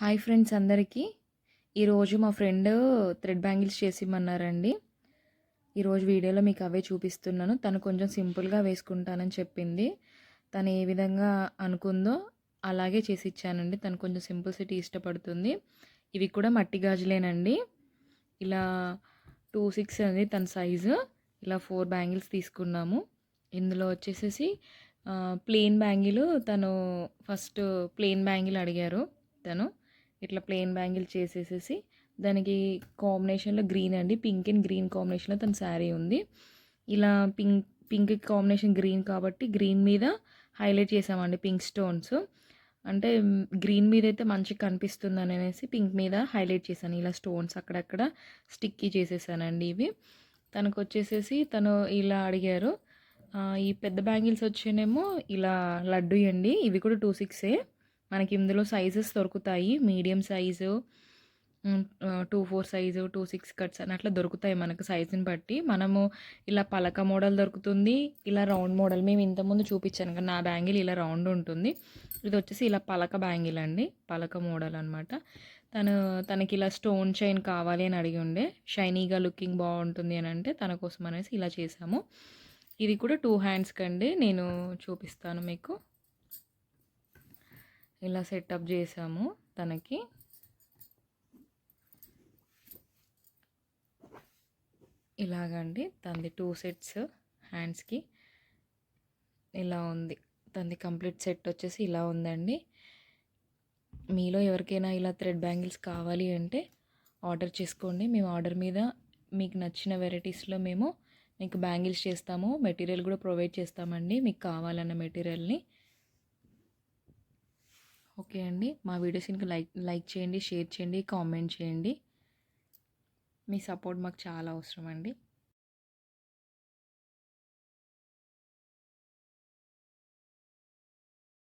Hi friends అందరికీ. ఈరోజు మా ఫ్రెండ్ థ్రెడ్ బ్యాంగిల్స్ చేసిమ్మన్నారండి. ఈరోజు వీడియోలో మీకు అవే చూపిస్తున్నాను. తను కొంచెం సింపుల్గా వేసుకుంటానని చెప్పింది. తను ఏ విధంగా అనుకుందో అలాగే చేసి ఇచ్చానండి తను కొంచెం సింపుల్ సిటీ ఇష్టపడుతుంది. ఇవి కూడా మట్టి గాజులేనండి. ఇలా టూ సిక్స్ అనేది తన సైజు. ఇలా ఫోర్ బ్యాంగిల్స్ తీసుకున్నాము. ఇందులో వచ్చేసేసి ప్లెయిన్ బ్యాంగిల్ తను ఫస్ట్ ప్లెయిన్ బ్యాంగిల్ అడిగారు తను. ఇట్లా ప్లెయిన్ బ్యాంగిల్ చేసేసేసి దానికి కాంబినేషన్లో గ్రీన్ అండి. పింక్ అండ్ గ్రీన్ కాంబినేషన్లో తన శారీ ఉంది. ఇలా పింక్ పింక్ కాంబినేషన్ గ్రీన్ కాబట్టి గ్రీన్ మీద హైలైట్ చేసామండి పింక్ స్టోన్స్. అంటే గ్రీన్ మీద అయితే మంచిగా కనిపిస్తుంది అనేసి పింక్ మీద హైలైట్ చేశాను. ఇలా స్టోన్స్ అక్కడక్కడ స్టిక్కీ చేసేసానండి ఇవి. తనకు వచ్చేసేసి తను ఇలా అడిగారు ఈ పెద్ద బ్యాంగిల్స్ వచ్చేనేమో ఇలా లడ్డు అండి. ఇవి కూడా టూ సిక్సే. మనకి ఇందులో సైజెస్ దొరుకుతాయి. Medium size two four size two six cuts అని అట్లా దొరుకుతాయి మనకు సైజుని బట్టి. మనము ఇలా పలక మోడల్ దొరుకుతుంది. ఇలా రౌండ్ మోడల్. మేము ఇంతకుముందు చూపించాను కదా నా బ్యాంగిల్ ఇలా రౌండ్ ఉంటుంది. ఇది వచ్చేసి ఇలా పలక బ్యాంగిల్ అండి. పలక మోడల్ అనమాట తను తనకి ఇలా స్టోన్ చైన్ కావాలి అని అడిగి ఉండే. షైనీగా లుకింగ్ బాగుంటుంది అని అంటే తన కోసం అనేసి ఇలా చేసాము ఇది కూడా టూ హ్యాండ్స్కి అండి నేను చూపిస్తాను మీకు. ఇలా సెటప్ చేసాము తనకి. ఇలాగండి తనది టూ సెట్స్ హ్యాండ్స్కి ఇలా ఉంది. తనది కంప్లీట్ సెట్ వచ్చేసి ఇలా ఉందండి. మీలో ఎవరికైనా ఇలా థ్రెడ్ బ్యాంగిల్స్ కావాలి అంటే ఆర్డర్ చేసుకోండి. మేము ఆర్డర్ మీద మీకు నచ్చిన వెరైటీస్లో మేము మీకు బ్యాంగిల్స్ చేస్తాము. మెటీరియల్ కూడా ప్రొవైడ్ చేస్తామండి. మీకు కావాలన్న మెటీరియల్ని ఓకే అండి. మా వీడియోస్ ఇంకా లైక్ లైక్ చేయండి షేర్ చేయండి కామెంట్ చేయండి. మీ సపోర్ట్ మాకు చాలా అవసరం అండి.